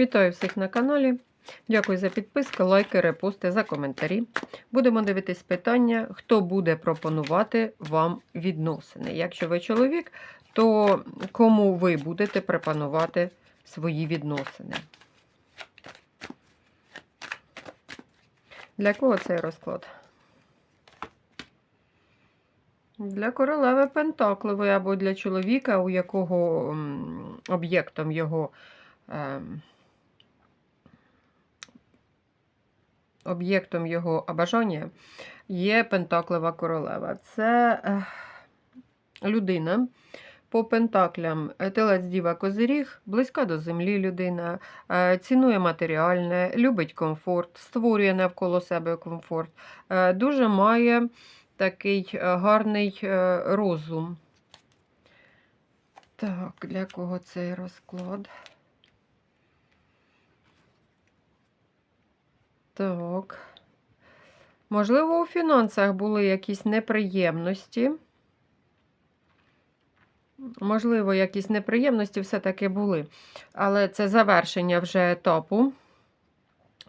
Вітаю всіх на каналі. Дякую за підписки, лайки, репости, за коментарі. Будемо дивитись питання, хто буде пропонувати вам відносини. Якщо ви чоловік, то кому ви будете пропонувати свої відносини? Для кого цей розклад? Для королеви Пентаклової або для чоловіка, у якого об'єктом його ем, об'єктом його бажання є Пентаклева королева. Це людина по пентаклям телець діва козиріг, близька до землі людина, е, цінує матеріальне, любить комфорт, створює навколо себе комфорт, е, дуже має такий е, гарний розум. Так, для кого цей розклад? Так. Можливо, у фінансах були якісь неприємності. Можливо, якісь неприємності все-таки були. Але це завершення вже етапу.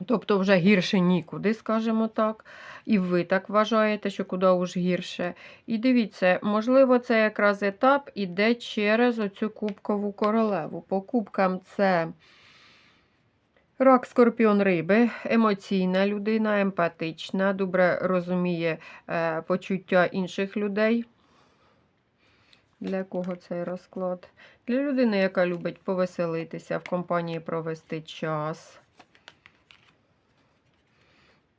Тобто, вже гірше нікуди, скажімо так. І ви так вважаєте, що куди уж гірше. І дивіться, можливо, це якраз етап іде через оцю кубкову королеву. По кубкам це. Рак, скорпіон риби, емоційна людина, емпатична, добре розуміє е, почуття інших людей. Для кого цей розклад? Для людини, яка любить повеселитися, в компанії провести час.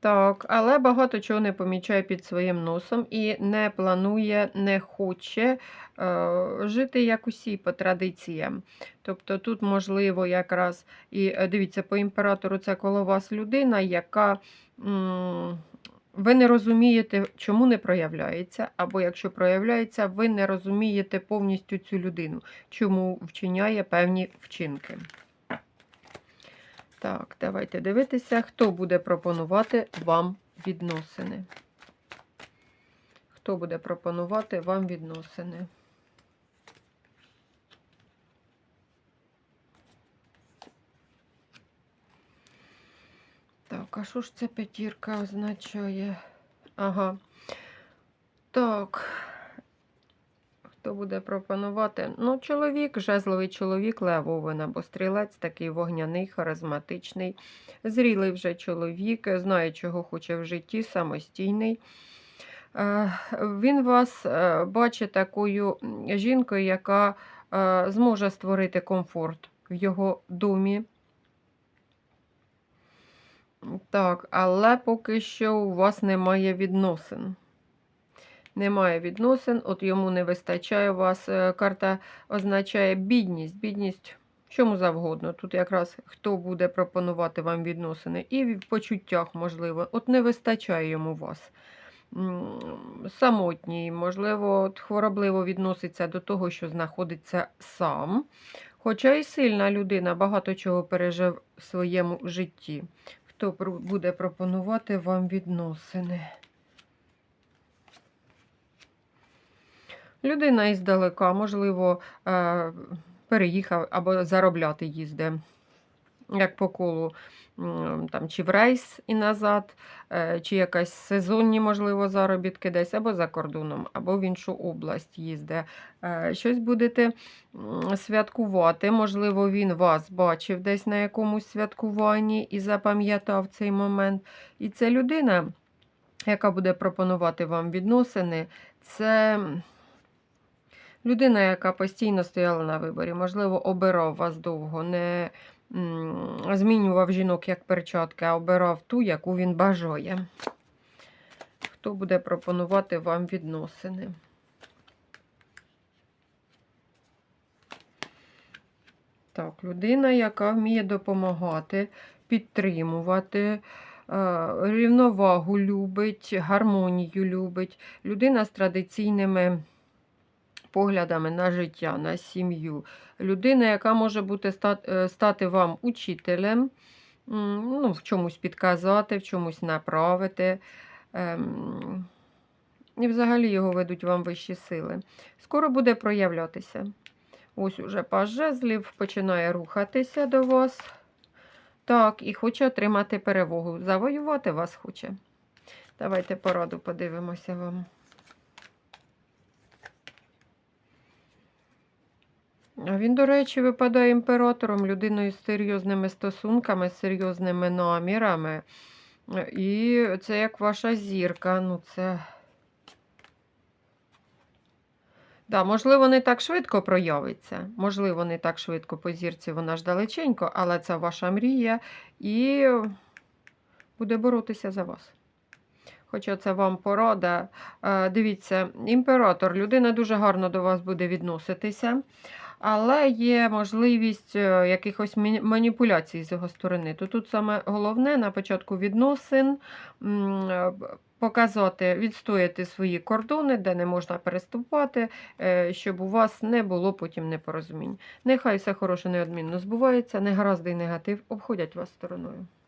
Так, але багато чого не помічає під своїм носом і не планує, не хоче е, жити як усі по традиціям. Тобто тут, можливо, якраз і е, дивіться, по імператору це коло вас людина, яка м, ви не розумієте, чому не проявляється, або якщо проявляється, ви не розумієте повністю цю людину, чому вчиняє певні вчинки. Так, давайте дивитися, хто буде пропонувати вам відносини. Хто буде пропонувати вам відносини? Так, а що ж ця п'ятірка означає? Ага. Так. Хто буде пропонувати? Ну, чоловік, жезловий чоловік, левовин або стрілець, такий вогняний, харизматичний, зрілий вже чоловік, знає, чого хоче в житті, самостійний. Е, Він вас е, бачить такою жінкою, яка е, зможе створити комфорт в його домі. Так, але поки що у вас немає відносин. Немає відносин, от йому не вистачає у вас. е, Карта означає бідність. Бідність чому завгодно. Тут якраз хто буде пропонувати вам відносини. І в почуттях, можливо. От не вистачає йому вас. Самотній, можливо, от хворобливо відноситься до того, що знаходиться сам. Хоча і сильна людина багато чого пережив в своєму житті. Хто буде пропонувати вам відносини? Людина іздалека, можливо, е, переїхав або заробляти їзде, як по колу, там, чи в рейс і назад, е, чи якась сезонні, можливо, заробітки десь, або за кордоном, або в іншу область їзде. Е, Щось будете святкувати. Можливо, він вас бачив десь на якомусь святкуванні і запам'ятав цей момент. І це людина, яка буде пропонувати вам відносини, це. Людина, яка постійно стояла на виборі, можливо, обирав вас довго, не змінював жінок як перчатки, а обирав ту, яку він бажає. Хто буде пропонувати вам відносини? Так, людина, яка вміє допомагати, підтримувати, е, рівновагу любить, гармонію любить. Людина з традиційними поглядами на життя, на сім'ю. Людина, яка може бути стати, е, вам учителем, ну, в чомусь підказати, в чомусь направити. ем, І взагалі його ведуть вам вищі сили. Скоро буде проявлятися. Ось уже паж жезлів починає рухатися до вас. Так, і хоче отримати перемогу. Завоювати вас хоче. Давайте пораду подивимося вам. Він, до речі, випадає імператором, людиною з серйозними стосунками, з серйозними намірами. І це як ваша зірка. Ну, це. Да, можливо, не так швидко проявиться. Можливо, не так швидко по зірці вона ж далеченько, але це ваша мрія і буде боротися за вас. Хоча це вам порада. Е, Дивіться, імператор, людина дуже гарно до вас буде відноситися, але є можливість е, якихось маніпуляцій з його сторони. То тут саме головне на початку відносин е, показати, відстояти свої кордони, де не можна переступати, щоб у вас не було потім непорозумінь. Нехай все хороше неодмінно збувається, негаразди і негатив обходять вас стороною.